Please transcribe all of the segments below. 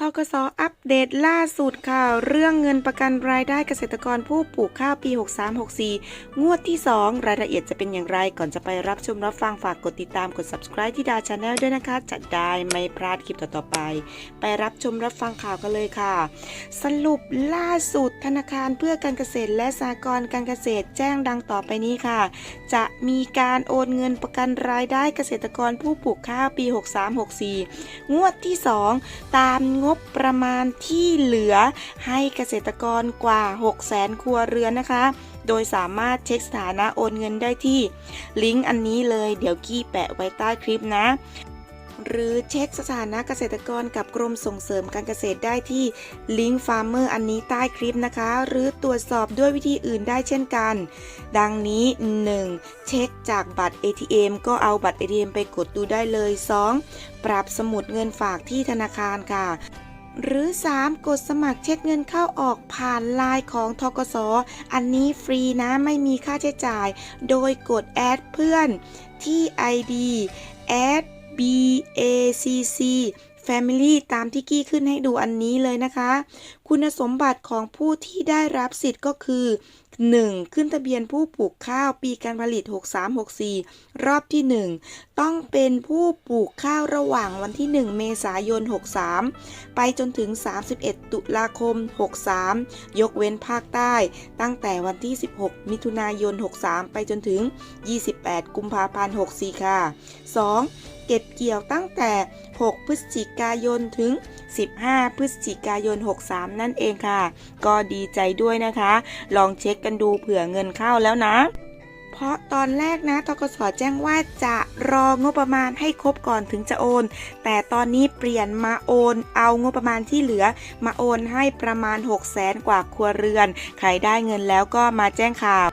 ทกสอัปเดตล่าสุดค่ะ เรื่องเงินประกันรายได้เกษตรกรผู้ปลูกข้าวปี 6364 งวดที่ 2 รายละเอียดจะเป็นอย่างไรก่อนจะไปรับชมรับฟังฝากกดติดตามกด subscribe ที่ดาชาแนลด้วยนะคะ จะได้ไม่พลาดคลิปต่อๆไป ไปรับชมรับฟังข่าวกันเลยค่ะ สรุปล่าสุดธนาคารเพื่อการเกษตรและสหกรณ์การเกษตรแจ้งดังต่อไปนี้ค่ะ จะมีการโอนเงินประกันรายได้เกษตรกรผู้ปลูกข้าวปี 6364 งวดที่ 2 ตามงบประมาณที่เหลือให้เกษตรกรกว่า 6 0แสนครัวเรือนนะคะ โดยสามารถเช็คสถานะโอนเงินได้ที่ ลิงก์อันนี้เลยเดี๋ยวกี้แปะไว้ใต้คลิปนะ หรือเช็คสถานะเกษตรกรกับกรมส่งเสริมการเกษตรได้ที่ลิงก์ฟาร์มเมอร์อันนี้ใต้คลิปนะคะ หรือตรวจสอบด้วยวิธีอื่นได้เช่นกัน ดังนี้ 1. เช็คจากบัตร ATM ก็เอาบัตร ATM ไปกดดูได้เลย 2. ปรับสมุดเงินฝากที่ธนาคารค่ะหรือ 3. กดสมัครเช็คเงินเข้าออกผ่านไลน์ของทกสออันนี้ฟรีนะไม่มีค่าใช้จ่าย โดยกดแอดเพื่อนที่ ID BACC Family ตามที่กี้ขึ้นให้ดูอันนี้เลยนะคะ คุณสมบัติของผู้ที่ได้รับสิทธิ์ก็คือ 1. ขึ้นทะเบียนผู้ปลูกข้าวปีการผลิต 6364 รอบที่ 1 ต้องเป็นผู้ปลูกข้าวระหว่างวันที่ 1 เมษายน 63 ไปจนถึง 31 ตุลาคม 63 ยกเว้นภาคใต้ ตั้งแต่วันที่ 16 มิถุนายน 63 ไปจนถึง 28 กุมภาพันธ์ 64 ค่ะ 2. เก็บเกี่ยวตั้งแต่ 6 พฤศจิกายนถึง 15 พฤศจิกายน 63 นั่นเองค่ะ ก็ดีใจด้วยนะคะ ลองเช็คกันดูเผื่อเงินเข้าแล้วนะเพราะตอนแรกนะทกสแจ้งว่าจะรองบประมาณให้ครบก่อนถึงจะโอน แต่ตอนนี้เปลี่ยนมาโอน เอางบประมาณที่เหลือ มาโอนให้ประมาณ 6 0แสนกว่าครัวเรือน ใครได้เงินแล้วก็มาแจ้งข่าว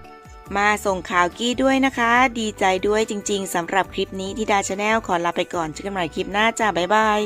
มาส่งข่าวกี้ด้วยนะคะ ดีใจด้วยจริง ๆสำหรับคลิปนี้ที่ดาชาแนลขอลาไปก่อนเจอกันใหม่คลิปหน้าจ้าบ๊ายบาย